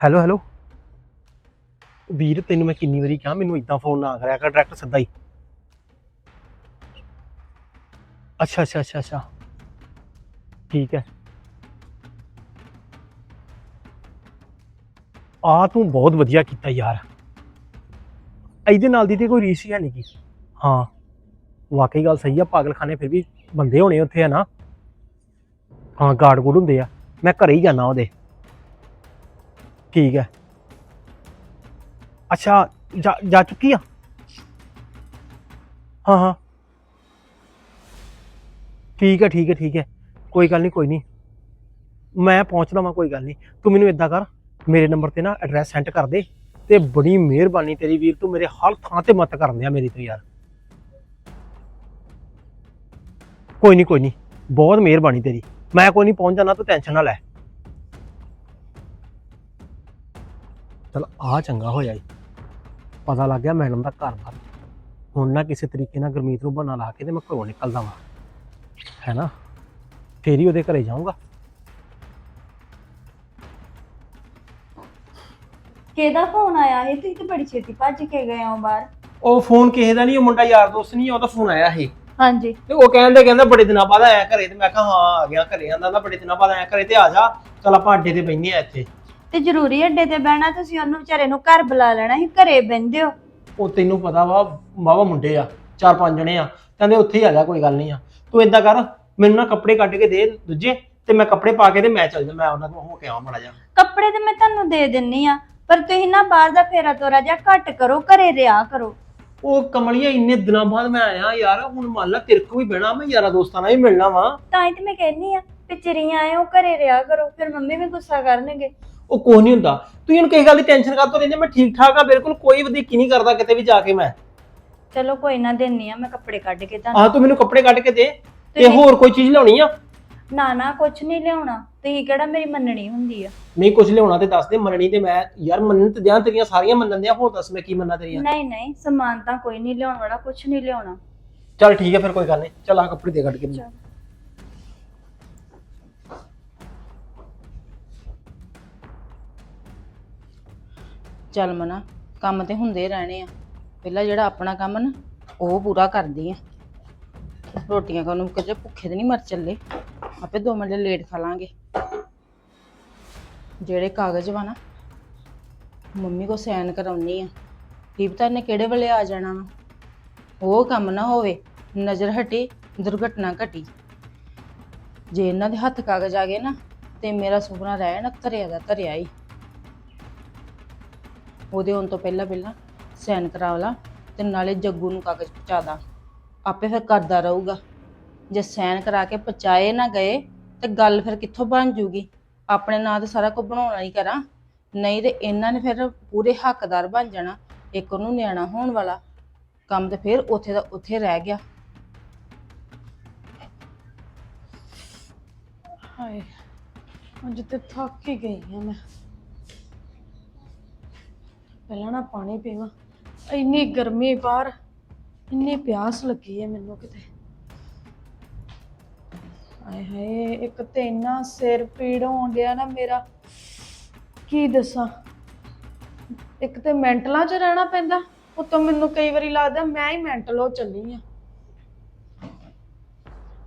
Hello hello ਵੀਰ, ਤੈਨੂੰ ਮੈਂ ਕਿੰਨੀ ਵਾਰੀ ਕਿਹਾ, ਮੈਨੂੰ ਇਦਾਂ ਫੋਨ ਨਾ ਕਰਿਆ ਕਰ ਡਾਇਰੈਕਟ ਸਿੱਧਾ ਹੀ। ਅੱਛਾ ਅੱਛਾ ਅੱਛਾ ਅੱਛਾ। ਠੀਕ ਹੈ। ਆ ਤੂੰ ਬਹੁਤ ਵਧੀਆ ਕੀਤਾ ਯਾਰ। ਇਹਦੇ ਨਾਲ ਦੀ ਤੇ ਕੋਈ ਰੀਸ ਹੀ ਹੈ ਨਹੀਂ ਕੀ ਹਾਂ। ਵਾਕਈ ਗੱਲ ਸਹੀ ਆ, ਪਾਗਲਖਾਨੇ ਫਿਰ ਵੀ ਬੰਦੇ ਹੋਣੇ ਉੱਥੇ ਆ ਨਾ। ਹਾਂ ਗਾਰਡ ਗੁੱਡ ਹੁੰਦੇ ਆ। ਮੈਂ ਘਰੇ ਹੀ ਜਾਣਾ ਉਹਦੇ। ਠੀਕ ਹੈ। ਅੱਛਾ, ਜਾ ਜਾ ਚੁੱਕੀ ਆ? ਹਾਂ ਹਾਂ। ਠੀਕ ਹੈ ਠੀਕ ਹੈ ਠੀਕ ਹੈ। ਕੋਈ ਗੱਲ ਨਹੀਂ, ਕੋਈ ਨਹੀਂ। ਮੈਂ ਪਹੁੰਚਦਾ ਵਾਂ, ਕੋਈ ਗੱਲ ਨਹੀਂ। ਤੂੰ ਮੈਨੂੰ ਇਦਾਂ ਕਰ, ਮੇਰੇ ਨੰਬਰ ਤੇ ਨਾ ਐਡਰੈਸ ਸੈਂਡ ਕਰ ਦੇ ਤੇ ਬੜੀ ਮਿਹਰਬਾਨੀ ਤੇਰੀ ਵੀਰ, ਤੂੰ ਮੇਰੇ ਹਰ ਥਾਂ ਤੇ ਮਤ ਕਰਨ ਦਿਆ ਮੇਰੀ ਤੂੰ ਯਾਰ। ਕੋਈ ਨਹੀਂ ਕੋਈ ਨਹੀਂ। ਬਹੁਤ ਮਿਹਰਬਾਨੀ ਤੇਰੀ। ਮੈਂ ਕੋਈ ਨਹੀਂ, ਪਹੁੰਚ ਜਾਣਾ, ਤੂੰ ਟੈਨਸ਼ਨ ਨਾ ਲੈ। ਚਲ ਆ ਚੰਗਾ ਹੋਇਆ ਈ। ਪਤਾ ਲੱਗ ਗਿਆ ਮੈਡਮ ਦਾ ਘਰ ਬਾਰ। ਹੁਣ ਨਾ ਕਿਸੇ ਤਰੀਕੇ ਨਾਲ ਗੁਰਮੀਤ ਨੂੰ ਬਣਾ ਲਾ ਕੇ ਤੇ ਮੈਂ ਘਰੋਂ ਨਿਕਲਦਾ ਵਾਂ। ਹੈ ਨਾ? ਫੇਰ ਹੀ ਉਹਦੇ ਘਰੇ ਜਾਊਂਗਾ। ਕਿਹਦਾ ਫੋਨ ਆਇਆ ਸੀ? ਤੁਸੀਂ ਤੇ ਬੜੀ ਛੇਤੀ ਭੱਜ ਕੇ ਗਏ ਹੋ ਬਾਹਰ। ਉਹ ਫੋਨ ਕਿਸੇ ਦਾ ਨਹੀਂ ਉਹ ਮੁੰਡਾ ਯਾਰ ਦੋਸਤ ਨਹੀਂ ਉਹਦਾ ਫੋਨ ਆਇਆ ਸੀ। ਹਾਂਜੀ। ਤੇ ਉਹ ਕਹਿੰਦੇ ਕਹਿੰਦਾ ਬੜੇ ਦਿਨਾਂ ਬਾਅਦ ਆਇਆ ਘਰੇ ਤੇ ਮੈਂ ਕਿਹਾ ਹਾਂ ਆ ਗਿਆ ਘਰੇ। ਆਂਦਾ ਨਾ ਬੜੇ ਦਿਨਾਂ ਬਾਅਦ ਆਇਆ ਘਰੇ ਤੇ ਆ ਜਾ। ਚਲ ਆਪਾਂ ਅੱਡੇ ਤੇ ਬੈਠਨੇ ਆ ਇੱਥੇ। ਤੇ ਜ਼ਰੂਰੀ ਅੱਡੇ ਤੇ ਬਹਿਣਾ ਤੁਸੀਂ ਉਹਨੂੰ ਵਿਚਾਰੇ ਨੂੰ ਘਰ ਬੁਲਾ ਲੈਣਾ ਸੀ ਘਰੇ ਬਹਿੰਦੇ ਹੋ। ਉਹ ਤੈਨੂੰ ਪਤਾ ਵਾ ਵਾਵਾ ਮੁੰਡੇ ਆ ਚਾਰ ਪੰਜ ਜਣੇ ਆ ਕਹਿੰਦੇ ਉੱਥੇ ਹੀ ਆ ਜਾ ਕੋਈ ਗੱਲ ਨਹੀਂ ਆ। ਤੂੰ ਏਦਾਂ ਕਰ ਮੈਨੂੰ ਨਾ ਕੱਪੜੇ ਕੱਢ ਕੇ ਦੇ ਦੂਜੇ ਤੇ ਮੈਂ ਕੱਪੜੇ ਪਾ ਕੇ ਤੇ ਮੈਂ ਚੱਲ ਜਾ ਮੈਂ ਉਹਨਾਂ ਕੋਲ ਹੋ ਕੇ ਆਵਾਂ ਮੜਾ ਜਾ ਕੱਪੜੇ ਤੇ ਮੈਂ ਤੁਹਾਨੂੰ ਦੇ ਦਿੰਨੀ ਆ ਪਰ ਤੁਸੀਂ ਨਾ ਬਾਹਰ ਦਾ ਫੇਰਾ ਤੋਰਾ ਜਾਂ ਘੱਟ ਕਰੋ ਘਰੇ ਰਿਆ ਕਰੋ। ਉਹ ਕਮਲੀਆਂ ਇੰਨੇ ਦਿਨਾਂ ਬਾਅਦ ਮੈਂ ਆਇਆ ਯਾਰ ਹੁਣ ਮੰਨ ਲਾ ਤੇਰੇ ਕੋਲ ਵੀ ਬਹਿਣਾ ਮੈਂ ਯਾਰਾ ਦੋਸਤਾਂ ਨਾਲ ਹੀ ਮਿਲਣਾ ਵਾ। ਤਾਂ ਹੀ ਤੇ ਮੈਂ ਕਹਿੰਨੀ ਆ ਪਿਚਰੀਆਂ ਆਏ ਹੋ ਘਰੇ ਰਿਆ ਕਰੋ ਫਿਰ ਮੰਮੀ ਵੀ ਗੁੱਸਾ ਕਰਨਗੇ। ਉਹ ਕੁਛ ਨਹੀਂ ਹੁੰਦਾ। ਤੂੰ ਇਹਨੂੰ ਕਿਸੇ ਗੱਲ ਦੀ ਟੈਨਸ਼ਨ ਕਰ ਤੋ ਰਹਿੰਦੇ ਮੈਂ ਠੀਕ ਠਾਕ ਆ ਬਿਲਕੁਲ ਕੋਈ ਵਧੀਕੀ ਨਹੀਂ ਕਰਦਾ ਕਿਤੇ ਵੀ ਜਾ ਕੇ ਮੈਂ। ਚਲੋ ਕੋਈ ਨਾ ਦਿੰਨੀ ਆ ਮੈਂ ਕੱਪੜੇ ਕੱਢ ਕੇ ਤੁਹਾਨੂੰ। ਆਹ ਤੂੰ ਮੈਨੂੰ ਕੱਪੜੇ ਕੱਢ ਕੇ ਦੇ ਤੇ ਤੁਸੀਂ- ਹੋਰ ਕੋਈ ਚੀਜ਼ ਲਿਆਉਣੀ ਆ? ਨਾ ਨਾ ਕੁਛ ਨਹੀਂ ਲਿਆਉਣਾ। ਤੁਸੀਂ ਕਿਹੜਾ ਮੇਰੀ ਮੰਨਣੀ ਹੁੰਦੀ ਆ? ਨਹੀਂ ਕੁਝ ਲਿਆਉਣਾ ਤੇ ਦੱਸ ਦੇ ਮੰਨਣੀ ਤੇ ਮੈਂ ਯਾਰ ਮੰਨਣ ਤੇ ਦਿਆਂ ਤੇਰੀਆਂ ਸਾਰੀਆਂ ਮੰਨਣ ਦਿਆਂ ਹੋਰ ਦੱਸ ਮੈਂ ਕੀ ਮੰਨਾਂ ਤੇਰੀਆਂ? ਨਹੀਂ ਨਹੀਂ ਸਮਾਨ ਤਾਂ ਕੋਈ ਨਹੀਂ ਲਿਆਉਣ ਵਾਲਾ ਕੁਛ ਨਹੀਂ ਲਿਆਉਣਾ। ਚੱਲ ਠੀਕ ਹੈ ਫਿਰ ਕੋਈ ਗੱਲ ਨਹੀਂ ਚੱਲ ਆ ਕੱਪੜੇ ਦੇ ਕੱਢ ਕੇ ਮੈਨੂੰ। ਚੱਲ। ਚੱਲ ਮਨਾ, ਕੰਮ ਤੇ ਹੁੰਦੇ ਰਹਿਣੇ ਆ। ਪਹਿਲਾਂ ਜਿਹੜਾ ਆਪਣਾ ਕੰਮ ਨਾ, ਉਹ ਪੂਰਾ ਕਰਦੀ ਆ। ਰੋਟੀਆਂ ਖਾਣ ਨੂੰ ਕਿਤੇ ਭੁੱਖੇ ਤੇ ਨਹੀਂ ਮਰ ਚੱਲੇ। ਆਪੇ ਦੋ ਮਿੰਟ ਲੇਟ ਖਾ ਲਾਂਗੇ। ਜਿਹੜੇ ਕਾਗਜ਼ ਵਾ ਨਾ, ਮੰਮੀ ਕੋ ਸਾਈਨ ਕਰਾਉਣੀ ਆ। ਕੀ ਪਤਾ ਇਹਨੇ ਕਿਹੜੇ ਵੇਲੇ ਆ ਜਾਣਾ ਵਾ? ਉਹ ਕੰਮ ਨਾ ਹੋਵੇ, ਨਜ਼ਰ ਹਟੀ, ਦੁਰਘਟਨਾ ਘਟੀ। ਜੇ ਇਹਨਾਂ ਦੇ ਹੱਥ ਕਾਗਜ਼ ਆ ਗਏ ਨਾ, ਤੇ ਮੇਰਾ ਸੁਪਨਾ ਰਹਿ ਨਾ ਧਰਿਆ ਦਾ ਧਰਿਆ ਹੀ ਉਹਦੇ ਆਉਣ ਤੋਂ ਪਹਿਲਾਂ ਪਹਿਲਾਂ ਸਾਈਨ ਕਰਾ ਲਾ ਤੇ ਨਾਲੇ ਜੱਗੂ ਨੂੰ ਕਾਗਜ਼ ਪਹੁੰਚਾ ਦਾਂ। ਆਪੇ ਫਿਰ ਕਰਦਾ ਰਹੂਗਾ। ਜੇ ਸਾਈਨ ਕਰਾ ਕੇ ਪਹੁੰਚਾਏ ਨਾ ਗਏ ਤੇ ਗੱਲ ਫਿਰ ਕਿੱਥੋਂ ਬਣ ਜੂਗੀ? ਆਪਣੇ ਨਾਂ ਤੇ ਸਾਰਾ ਕੁਝ ਬਣਾਉਣਾ ਹੀ ਕਰਾਂ। ਨਹੀਂ ਤੇ ਇਹਨਾਂ ਨੇ ਫਿਰ ਪੂਰੇ ਹੱਕਦਾਰ ਬਣ ਜਾਣਾ, ਇੱਕ ਉਹਨੂੰ ਨਿਆਣਾ ਹੋਣ ਵਾਲਾ। ਕੰਮ ਤੇ ਫਿਰ ਉੱਥੇ ਦਾ ਉੱਥੇ ਰਹਿ ਗਿਆ। ਹਾਏ ਅੱਜ ਤੇ ਥੱਕ ਹੀ ਗਈ ਹਾਂ ਮੈਂ। ਪਹਿਲਾਂ ਨਾ ਪਾਣੀ ਪੀਵਾਂ। ਇੰਨੀ ਗਰਮੀ ਬਾਹਰ, ਇੰਨੀ ਪਿਆਸ ਲੱਗੀ ਹੈ ਮੈਨੂੰ ਕਿਤੇ। ਹਾਏ ਹਾਏ, ਇੱਕ ਤੇ ਇੰਨਾ ਸਿਰ ਪੀੜ ਹੋਣ ਡਿਆ ਨਾ ਮੇਰਾ। ਕੀ ਦੱਸਾਂ? ਇੱਕ ਤੇ ਮੈਂਟਲਾਂ 'ਚ ਰਹਿਣਾ ਪੈਂਦਾ। ਉਤੋਂ ਮੈਨੂੰ ਕਈ ਵਾਰੀ ਲੱਗਦਾ ਮੈਂ ਹੀ ਮੈਂਟਲ ਹੋ ਚੱਲੀ ਆ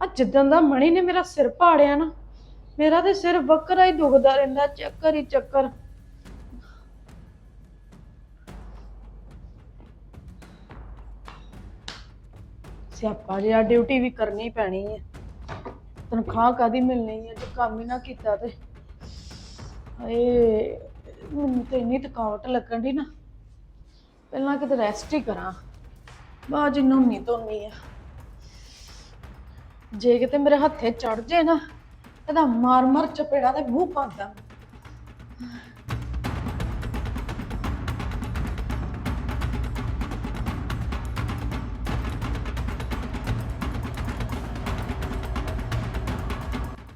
ਆ ਜਿੱਦਾਂ ਦਾ ਮਣੀ ਨੇ ਮੇਰਾ ਸਿਰ ਪਾੜਿਆ ਨਾ, ਮੇਰਾ ਤੇ ਸਿਰ ਵੱਖਰਾ ਹੀ ਦੁਖਦਾ ਰਹਿੰਦਾ, ਚੱਕਰ ਹੀ ਚੱਕਰ। ਸਿਆਪਾ ਜਿਹਾ ਡਿਊਟੀ ਵੀ ਕਰਨੀ ਪੈਣੀ ਹੈ ਤਨਖਾਹ ਕਾਦੀ ਮਿਲਣੀ ਹੈ ਜੇ ਕੰਮ ਹੀ ਨਾ ਕੀਤਾ ਤੇ। ਹਾਏ, ਮੈਨੂੰ ਤੇ ਇੰਨੀ ਥਕਾਵਟ ਲੱਗਣ ਦੀ ਨਾ। ਪਹਿਲਾਂ ਕਿਤੇ ਰੈਸਟ ਹੀ ਕਰਾਂ। ਬਾਅਦ ਜਿੰਨੂੰ ਨਹੀਂ ਧੋਨੀ ਆ। ਜੇ ਕਿਤੇ ਮੇਰੇ ਹੱਥੇ ਚੜ ਜੇ ਨਾ, ਇਹਦਾ ਮਾਰ ਮਾਰ ਚਪੇੜਾ ਤੇ ਮੂੰਹ ਪਾਉਂਦਾ।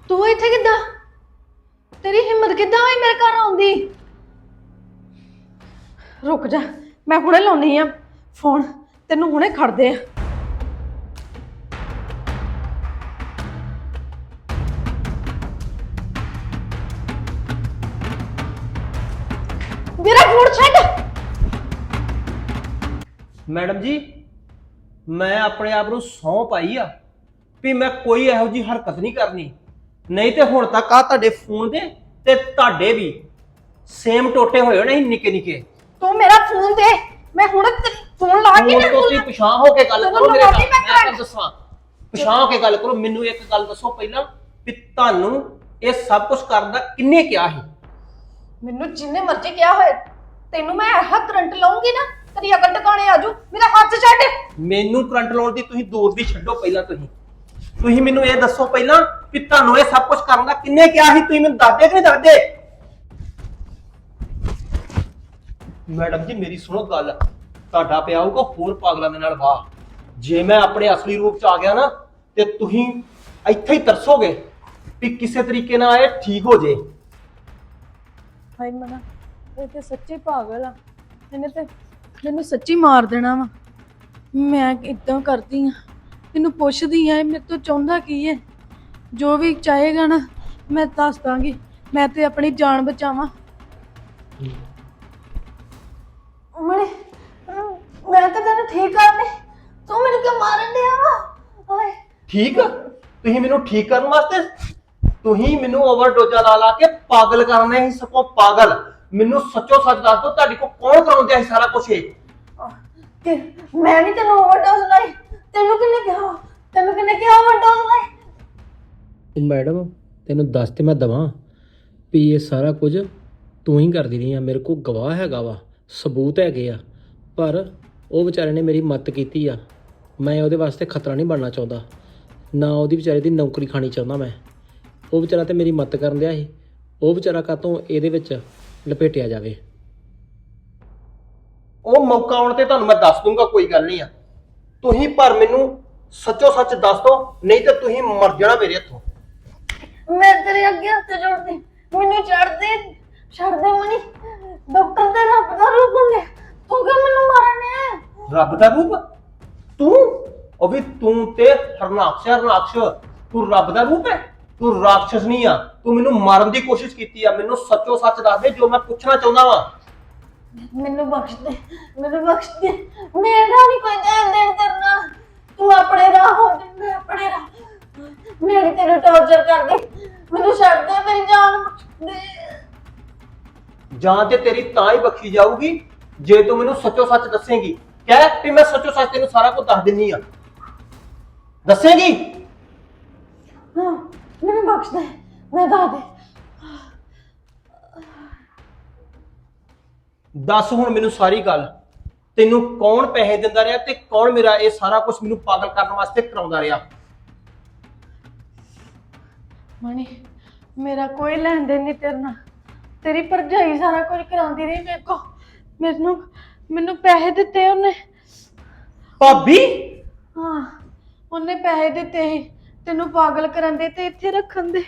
ਤੂੰ ਇੱਥੇ ਕਿੱਦਾਂ? ਤੇਰੀ ਹਿੰਮਤ ਕਿੱਦਾਂ ਹੋਈ ਮੇਰੇ ਘਰ ਆਉਂਦੀ ਰੁਕ ਜਾ, ਮੈਂ ਹੁਣੇ ਲਾਉਣੀ ਆ ਫੋਨ, ਤੈਨੂੰ ਹੁਣੇ ਖੜਦੇ ਆ। ਮੇਰਾ ਫੋਨ ਛੱਡ। ਮੈਡਮ ਜੀ, ਮੈਂ ਆਪਣੇ ਆਪ ਨੂੰ ਸਹੁੰ ਪਾਈ ਆ ਵੀ ਮੈਂ ਕੋਈ ਇਹੋ ਜੀ ਹਰਕਤ ਨਹੀਂ ਕਰਨੀ। ਨਹੀਂ ਤੇ ਹੁਣ ਤੱਕ ਆ ਤੁਹਾਡੇ ਫੋਨ ਦੇ ਤੇ ਤੁਹਾਡੇ ਵੀ ਸੇਮ ਟੋਟੇ ਹੋਏ ਹੋਣੇ ਸੀ ਨਿੱਕੇ ਨਿੱਕੇ। ਤੂੰ ਮੇਰਾ ਫੋਨ ਦੇ ਮੈਂ ਹੁਣ ਫੋਨ ਲਾ ਕੇ ਹੁਣ ਤੁਸੀਂ ਪਛਾਣ ਹੋ ਕੇ ਗੱਲ ਕਰੋ ਮੇਰੇ ਨਾਲ ਮੈਂ ਤੁਹਾਨੂੰ ਦੱਸਾਂ। ਪਛਾਣ ਹੋ ਕੇ ਗੱਲ ਕਰੋ ਮੈਨੂੰ ਇੱਕ ਗੱਲ ਦੱਸੋ ਪਹਿਲਾਂ ਵੀ ਤੁਹਾਨੂੰ ਇਹ ਸਭ ਕੁਝ ਕਰਨ ਦਾ ਕਿੰਨੇ ਕਿਹਾ ਸੀ? ਮੈਨੂੰ ਜਿੰਨੇ ਮਰਜ਼ੀ ਕਿਹਾ ਹੋਏ ਤੈਨੂੰ ਮੈਂ ਇਹ ਕਰੰਟ ਲਾਉਂਗੀ ਨਾ ਤੇਰੀ ਅਕਲ ਟਿਕਾਣੇ ਆਜੂ ਮੇਰਾ ਹੱਥ ਛੱਡ। ਮੈਨੂੰ ਕਰੰਟ ਲਾਉਣ ਦੀ ਤੁਸੀਂ ਦੂਰ ਦੀ ਛੱਡੋ ਪਹਿਲਾਂ ਤੁਸੀਂ। ਤੁਸੀਂ ਮੈਨੂੰ ਇਹ ਦੱਸੋ ਪਹਿਲਾਂ ਕਿ ਤੁਹਾਨੂੰ ਇਹ ਸਭ ਕੁਝ ਕਰਨ ਦਾ ਕਿੰਨੇ ਕਿਹਾ ਸੀ? ਤੁਸੀਂ ਮੈਨੂੰ ਦੱਸਦੇ ਕਿ ਨਹੀਂ ਦੱਸਦੇ? ਮੈਡਮ ਜੀ, ਮੇਰੀ ਸੁਣੋ ਗੱਲ। ਤੁਹਾਡਾ ਪਿਆ ਹੋਊਗਾ ਹੋਰ ਪਾਗਲਾਂ ਦੇ ਨਾਲ ਵਾਹ। ਜੇ ਮੈਂ ਆਪਣੇ ਅਸਲੀ ਰੂਪ ਚ ਆ ਗਿਆ ਨਾ, ਤੇ ਤੁਸੀਂ ਇੱਥੇ ਹੀ ਤਰਸੋਗੇ ਵੀ ਕਿਸੇ ਤਰੀਕੇ ਨਾਲ ਇਹ ਠੀਕ ਹੋ ਜੇ। ਹਾਏ ਮਨਾ, ਇਹ ਤੇ ਸੱਚੇ ਪਾਗਲ ਆ। ਇਹਨੇ ਤੇ ਮੈਨੂੰ ਸੱਚੀ ਮਾਰ ਦੇਣਾ ਵਾ। ਮੈਂ ਇਦਾਂ ਕਰਦੀ ਆ? ਇਹਨੂੰ ਪੁੱਛਦੀ ਆ ਇਹ ਮੇਰੇ ਤੋਂ ਚਾਹੁੰਦਾ ਕੀ ਹੈ ਜੋ ਵੀ ਚਾਹੇਗਾ ਨਾ ਮੈਂ ਦੱਸ ਦਾਂਗੀ। ਮੈਂ ਤੇ ਆਪਣੀ ਜਾਨ ਬਚਾਵਾਂ। ਮੈਂ ਤਾਂ ਤੈਨੂੰ ਠੀਕ ਕਰਨੇ। ਤੂੰ ਮੈਨੂੰ ਕਿਉਂ ਮਾਰਨ ਡਿਆ ਵਾ? ਓਏ। ਠੀਕ? ਤੁਸੀਂ ਮੈਨੂੰ ਠੀਕ ਕਰਨ ਵਾਸਤੇ? ਤੁਸੀਂ ਮੈਨੂੰ ਓਵਰਡੋਜ਼ਾ ਲਾ ਲਾ ਕੇ ਪਾਗਲ ਕਰਨੇ ਸੀ ਸਪੋ ਪਾਗਲ। ਮੈਨੂੰ ਸੱਚੋ ਸੱਚ ਦੱਸ ਦਿਓ ਤੁਹਾਡੇ ਕੋਲ ਕੌਣ ਕਰਾਉਂਦਾ ਸੀ ਸਾਰਾ ਕੁਝ ਇਹ? ਕਿ ਮੈਂ ਨਹੀਂ ਤੈਨੂੰ ਓਵਰਡੋਜ਼ ਲਾਈ? ਤੈਨੂੰ ਕਿੰਨੇ ਕਿਹਾ ਤੈਨੂੰ ਕਿੰਨੇ ਕਿਹਾ ਓਵਰਡੋਜ਼ ਲਾਈ ਮੈਡਮ ਤੈਨੂੰ ਦੱਸ ਤੇ ਮੈਂ ਦਵਾਂ ਵੀ ਇਹ ਸਾਰਾ ਕੁਝ ਤੂੰ ਹੀ ਕਰਦੀ ਰਹੀ ਆ ਮੇਰੇ ਕੋਲ ਗਵਾਹ ਹੈਗਾ ਵਾ ਸਬੂਤ ਹੈਗੇ ਆ ਪਰ ਉਹ ਵਿਚਾਰੇ ਨੇ ਮੇਰੀ ਮਦਦ ਕੀਤੀ ਆ। ਮੈਂ ਉਹਦੇ ਵਾਸਤੇ ਖਤਰਾ ਨਹੀਂ ਬਣਨਾ ਚਾਹੁੰਦਾ। ਨਾ ਉਹਦੀ ਵਿਚਾਰੇ ਦੀ ਨੌਕਰੀ ਖਾਣੀ ਚਾਹੁੰਦਾ ਮੈਂ। ਉਹ ਵਿਚਾਰਾ ਤੇ ਮੇਰੀ ਮਦਦ ਕਰਨ ਦਿਆ ਸੀ। ਉਹ ਵਿਚਾਰਾ ਕਾਤੋਂ ਇਹਦੇ ਵਿੱਚ ਲਪੇਟਿਆ ਜਾਵੇ? ਉਹ ਮੌਕਾ ਆਉਣ ਤੇ ਤੁਹਾਨੂੰ ਮੈਂ ਦੱਸ ਦੂੰਗਾ ਕੋਈ ਗੱਲ ਨਹੀਂ ਆ। ਤੁਸੀਂ ਪਰ ਮੈਨੂੰ ਸੱਚੋ ਸੱਚ ਦੱਸ ਦੋ ਨਹੀਂ ਤੇ ਤੁਸੀਂ ਮਰ ਜਾਣਾ ਮੇਰੇ ਹੱਥੋਂ। ਮੈਂ ਤੇਰੇ ਅੱਗੇ ਹੱਥ ਜੋੜਦੀ ਮੈਨੂੰ ਛੱਡ ਦੇ ਛੱਡ ਦੇ ਮਨੀ ਡਾਕਟਰ ਦੇ ਰੱਬ ਦਾ ਰੂਪ ਹੁੰਦੇ ਤੂੰ ਕਿ ਮੈਨੂੰ ਮਾਰਨੇ ਰੱਬ ਦਾ ਰੂਪ? ਤੂੰ? ਉਹ ਵੀ ਤੂੰ ਤੇ ਹਰਨਾਕਸ਼ ਹਰਨਾਕਸ਼। ਤੂੰ ਰੱਬ ਦਾ ਰੂਪ ਹੈ? ਤੂੰ ਰਾਖਸ਼ ਨਹੀਂ ਆ। ਤੂੰ ਮੈਨੂੰ ਮਾਰਨ ਦੀ ਕੋਸ਼ਿਸ਼ ਕੀਤੀ ਆ। ਮੈਨੂੰ ਸੱਚੋ ਸੱਚ ਦੱਸ ਦੇ ਜੋ ਮੈਂ ਪੁੱਛਣਾ ਚਾਹੁੰਦਾ ਵਾਂ। ਮੈਨੂੰ ਬਖਸ਼ ਦੇ ਮੈਨੂੰ ਬਖਸ਼ ਦੇ। ਮੇਰਾ ਨਹੀਂ ਕੋਈ ਦੇਣ ਦੇਣ ਕਰਨਾ। ਤੂੰ ਆਪਣੇ ਰਾਹ ਹੋ ਜਾ ਮੈਂ ਆਪਣੇ ਰਾਹ। ਮੇਰੀ ਤੈਨੂੰ ਟੌਰਚਰ ਕਰਦੀ। ਮੈਨੂੰ ਛੱਡ ਦੇ ਮੇਰੀ ਜਾਨ ਬਖਸ਼ ਦੇ। ਜਾਂ ਤੇ ਤੇਰੀ ਤਾਂ ਹੀ ਬਖਸ਼ੀ ਜਾਊਗੀ ਜੇ ਤੂੰ ਮੈਨੂੰ ਸੱਚੋ ਸੱਚ ਦੱਸੇਂਗੀ। ਕਹਿ ਵੀ ਮੈਂ ਸੱਚੋ ਸੱਚ ਤੈਨੂੰ ਸਾਰਾ ਕੁਝ ਦੱਸ ਦਿੰਨੀ ਆ। ਦੱਸੇਂਗੀ? ਹਾਂ ਮੈਨੂੰ ਬਖਸ਼ ਦੇ ਮੈਂ ਦੱਸ ਦੇ। ਦੱਸ ਹੁਣ ਮੈਨੂੰ ਸਾਰੀ ਗੱਲ। ਤੈਨੂੰ ਕੌਣ ਪੈਸੇ ਦਿੰਦਾ ਰਿਹਾ ਤੇ ਕੌਣ ਮੇਰਾ ਇਹ ਸਾਰਾ ਕੁਝ ਮੈਨੂੰ ਪਾਗਲ ਕਰਨ ਵਾਸਤੇ ਕਰਾਉਂਦਾ ਰਿਹਾ? ਮਣੀ ਮੇਰਾ ਕੋਈ ਲੈਣ ਦੇਣ ਨਹੀਂ ਤੇਰੇ ਨਾਲ। ਤੇਰੀ ਭਰਜਾਈ ਸਾਰਾ ਕੁਝ ਕਰਾਉਂਦੀ ਰਹੀ ਮੇਰੇ ਕੋ ਮੈਨੂੰ ਮੈਨੂੰ ਪੈਸੇ ਦਿੱਤੇ ਉਹਨੇ। ਭਾਬੀ? ਹਾਂ ਉਹਨੇ ਪੈਸੇ ਦਿੱਤੇ ਸੀ। ਤੈਨੂੰ ਪਾਗਲ ਕਰਨ ਦੇ ਤੇ ਇੱਥੇ ਰੱਖਣ ਦੇ।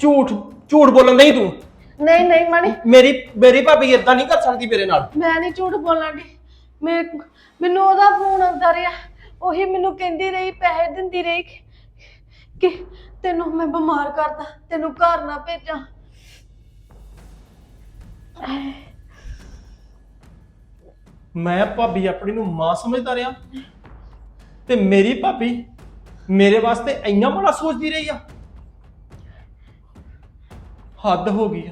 ਝੂਠ ਝੂਠ ਬੋਲਣ ਨਹੀਂ ਤੂੰ? ਨਹੀਂ ਨਹੀਂ ਮਣੀ ਮੇਰੀ ਮੇਰੀ ਭਾਬੀ ਇਦਾਂ ਨਹੀਂ ਕਰ ਸਕਦੀ ਮੇਰੇ ਨਾਲ। ਮੈਂ ਨਹੀਂ ਝੂਠ ਬੋਲਣ ਦੀ ਮੈਂ ਮੈਨੂੰ ਉਹਦਾ ਫੋਨ ਆਉਂਦਾ ਰਿਹਾ। ਉਹੀ ਮੈਨੂੰ ਕਹਿੰਦੀ ਰਹੀ ਪੈਸੇ ਦਿੰਦੀ ਰਹੀ ਕਿ- ਕਿ ਤੈਨੂੰ ਮੈਂ ਬਿਮਾਰ ਕਰਦਾ ਤੈਨੂੰ ਘਰ ਨਾ ਭੇਜਾਂ। ਮੈਂ ਭਾਬੀ ਆਪਣੀ ਨੂੰ ਮਾਂ ਸਮਝਦਾ ਰਿਹਾ। ਤੇ ਮੇਰੀ ਭਾਬੀ ਮੇਰੇ ਵਾਸਤੇ ਇੰਨਾ ਬੜਾ ਸੋਚਦੀ ਰਹੀ ਆ। ਹੱਦ ਹੋ ਗਈ ਆ।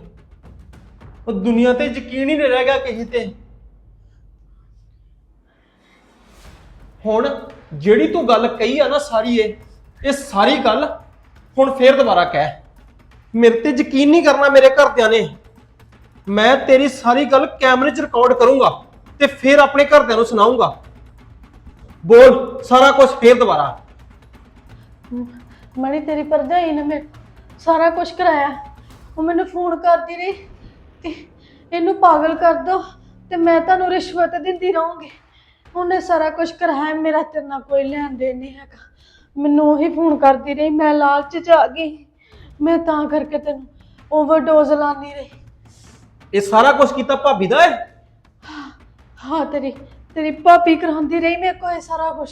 ਉਹ ਦੁਨੀਆ ਤੇ ਯਕੀਨ ਹੀ ਨਹੀਂ ਰਹਿ ਗਿਆ ਕਿਸੇ ਤੇ। ਹੁਣ ਜਿਹੜੀ ਤੂੰ ਗੱਲ ਕਹੀ ਆ ਨਾ ਸਾਰੀ ਇਹ ਇਹ ਸਾਰੀ ਗੱਲ ਹੁਣ ਫੇਰ ਦੁਬਾਰਾ ਕਹਿ। ਮੇਰੇ ਤੇ ਯਕੀਨ ਨਹੀਂ ਕਰਨਾ ਮੇਰੇ ਘਰਦਿਆਂ ਨੇ। ਮੈਂ ਤੇਰੀ ਸਾਰੀ ਗੱਲ ਕੈਮਰੇ 'ਚ ਰਿਕਾਰਡ ਕਰੂੰਗਾ ਤੇ ਫੇਰ ਆਪਣੇ ਘਰਦਿਆਂ ਨੂੰ ਸੁਣਾਉਂਗਾ ਬੋਲ, ਸਾਰਾ ਕੁਝ ਫੇਰ ਦੁਬਾਰਾ। ਮਣੀ, ਤੇਰੀ ਭਰਜਾਈ ਨੇ ਮੇਰੇ ਸਾਰਾ ਕੁਝ ਕਰਾਇਆ। ਉਹ ਮੈਨੂੰ ਫੋਨ ਕਰਦੀ ਰਹੀ। ਕਿ ਇਹਨੂੰ ਪਾਗਲ ਕਰ ਦੋ ਤੇ ਮੈਂ ਤੁਹਾਨੂੰ ਰਿਸ਼ਵਤ ਦਿੰਦੀ ਰਹੂੰਗੀ। ਉਹਨੇ ਸਾਰਾ ਕੁਝ ਕਰਾਇਆ ਮੇਰਾ ਤੇਰੇ ਨਾਲ ਕੋਈ ਲੈਣ ਦੇਣ ਨਹੀਂ ਹੈਗਾ। ਮੈਨੂੰ ਉਹੀ ਫੋਨ ਕਰਦੀ ਰਹੀ ਮੈਂ ਲਾਲਚ ਚ ਆ ਗਈ। ਮੈਂ ਤਾਂ ਕਰਕੇ ਤੈਨੂੰ ਓਵਰਡੋਜ਼ ਲਾਉਂਦੀ ਰਹੀ। ਇਹ ਸਾਰਾ ਕੁਝ ਕੀਤਾ ਭਾਬੀ ਦਾ ਹੈ ਹਾਂ ਤੇਰੀ ਤੇਰੀ ਭਾਪੀ ਕਰਾਉਂਦੀ ਰਹੀ ਮੇਰੇ ਕੋਲ ਇਹ ਸਾਰਾ ਕੁਝ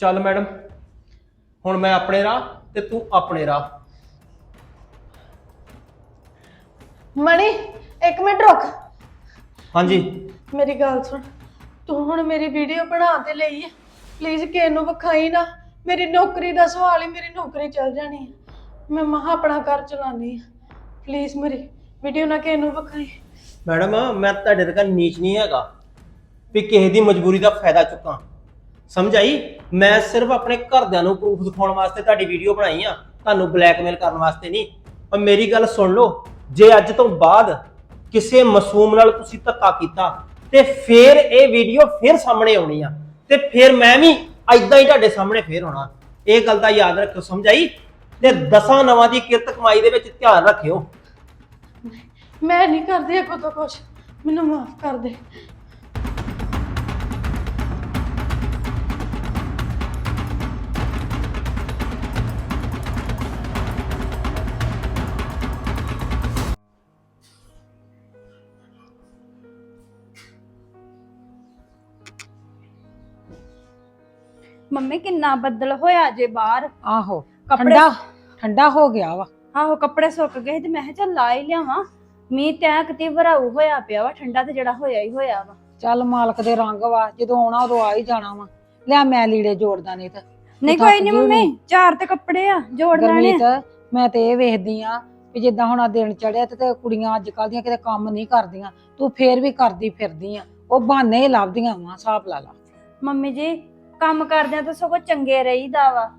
ਚੱਲ ਮੈਡਮ ਹੁਣ ਮੈਂ ਆਪਣੇ ਰਾਹ ਤੇ ਤੂੰ ਆਪਣੇ ਰਾਹ। ਮਣੀ ਇੱਕ ਮਿੰਟ ਰੁਕ। ਹਾਂਜੀ। ਮੇਰੀ ਗੱਲ ਸੁਣ। ਤੂੰ ਹੁਣ ਮੇਰੀ ਵੀਡੀਓ ਬਣਾ ਤੇ ਲਈ ਹੈ ਪਲੀਜ਼ ਕਿਸੇ ਨੂੰ ਵਿਖਾਈ ਨਾ। ਮੇਰੀ ਨੌਕਰੀ ਦਾ ਸਵਾਲ ਹੀ ਮੇਰੀ ਨੌਕਰੀ ਚਲ ਜਾਣੀ ਹੈ ਮੈਂ ਮਹਾ ਆਪਣਾ ਘਰ ਚਲਾਉਣੀ ਹੈ ਪਲੀਜ਼ ਮੇਰੀ ਵੀਡੀਓ ਨਾ ਕਿਸੇ ਨੂੰ ਵਿਖਾਈ। ਮੈਡਮ ਮੈਂ ਤੁਹਾਡੇ ਤੱਕ ਨੀਚ ਨਹੀਂ ਹੈਗਾ। ਵੀ ਕਿਸੇ ਦੀ ਮਜਬੂਰੀ ਦਾ ਫਾਇਦਾ ਚੁੱਕਾਂ। ਸਮਝ ਆਈ ਮੈਂ ਸਿਰਫ ਆਪਣੇ ਘਰਦਿਆਂ ਨੂੰ ਪ੍ਰੂਫ ਦਿਖਾਉਣ ਵਾਸਤੇ ਤੁਹਾਡੀ ਵੀਡੀਓ ਬਣਾਈ ਆ। ਤੁਹਾਨੂੰ ਬਲੈਕਮੇਲ ਕਰਨ ਵਾਸਤੇ ਨਹੀਂ। ਪਰ ਮੇਰੀ ਗੱਲ ਸੁਣ ਲਓ, ਜੇ ਅੱਜ ਤੋਂ ਬਾਅਦ ਕਿਸੇ ਮਾਸੂਮ ਨਾਲ ਤੁਸੀਂ ਧੱਕਾ ਕੀਤਾ, ਤੇ ਫਿਰ ਇਹ ਵੀਡੀਓ ਫਿਰ ਸਾਹਮਣੇ ਆਉਣੀ ਆ। ਤੇ ਫਿਰ ਮੈਂ ਵੀ ਐਦਾਂ ਹੀ ਤੁਹਾਡੇ ਸਾਹਮਣੇ ਫੇਰ ਆਉਣਾ। ਇਹ ਗੱਲ ਦਾ ਯਾਦ ਰੱਖਿਓ ਸਮਝ ਆਈ ਤੇ ਦਸਾਂ ਨਵਾਂ ਦੀ ਕਿਰਤ ਕਮਾਈ ਦੇ ਵਿੱਚ ਧਿਆਨ ਰੱਖਿਓ। ਮੈਂ ਨਹੀਂ ਕਰਦੀ ਅੱਗੋਂ ਤੋਂ ਕੁਛ। ਮੈਨੂੰ ਮਾਫ ਕਰ ਦੇ। ਮੰਮੀ ਕਿੰਨਾ ਬੱਦਲ ਹੋਇਆ ਜੇ ਬਾਹਰ? ਆਹੋ ਕੱਪੜੇ ਠੰਡਾ ਠੰਡਾ ਹੋ ਗਿਆ ਵਾ। ਆਹੋ ਕੱਪੜੇ ਸੁੱਕ ਗਏ ਤੇ ਮੈਂ ਕਿਹਾ ਚੱਲ ਲਾ ਹੀ ਲਿਆਵਾਂ। ਮੀਂਹ ਤੇ ਕਿਤੇ ਭਰਾਊ ਹੋਇਆ ਪਿਆ ਵਾ ਠੰਡਾ ਤੇ ਜਿਹੜਾ ਹੋਇਆ ਹੀ ਹੋਇਆ ਵਾ। ਚੱਲ ਮਾਲਕ ਦੇ ਰੰਗ ਵਾ ਜਦੋਂ ਆਉਣਾ ਉਦੋਂ ਆ ਹੀ ਜਾਣਾ ਵਾ। ਲਿਆ ਮੈਂ ਲੀੜੇ ਜੋੜਦਾ ਨਹੀਂ ਤਾਂ ਨਹੀਂ ਕੋਈ ਨਹੀਂ। ਮੰਮੀ ਚਾਰ ਤੇ ਕੱਪੜੇ ਆ ਜੋੜ ਲੈਣੇ ਗਰਮੀਤ ਮੈਂ ਤੇ ਇਹ ਵੇਖਦੀ ਆ ਵੀ ਜਿੱਦਾਂ ਹੁਣ ਆ ਦਿਨ ਚੜਿਆ ਤੇ ਤੇ ਕੁੜੀਆਂ ਅੱਜ ਕੱਲ ਦੀਆਂ ਕਿਤੇ ਕੰਮ ਨਹੀਂ ਕਰਦੀਆਂ ਤੂੰ ਫੇਰ ਵੀ ਕਰਦੀ ਫਿਰਦੀ ਆ। ਉਹ ਬਹਾਨੇ ਹੀ ਲੱਭਦੀਆਂ ਵਾ ਹਿਸਾਬ ਲਾ ਲਾ। ਮੰਮੀ ਜੀ ਕੰਮ ਕਰਦਿਆਂ ਤਾਂ ਸਗੋਂ ਚੰਗੇ ਰਹੀਦਾ ਵਾ।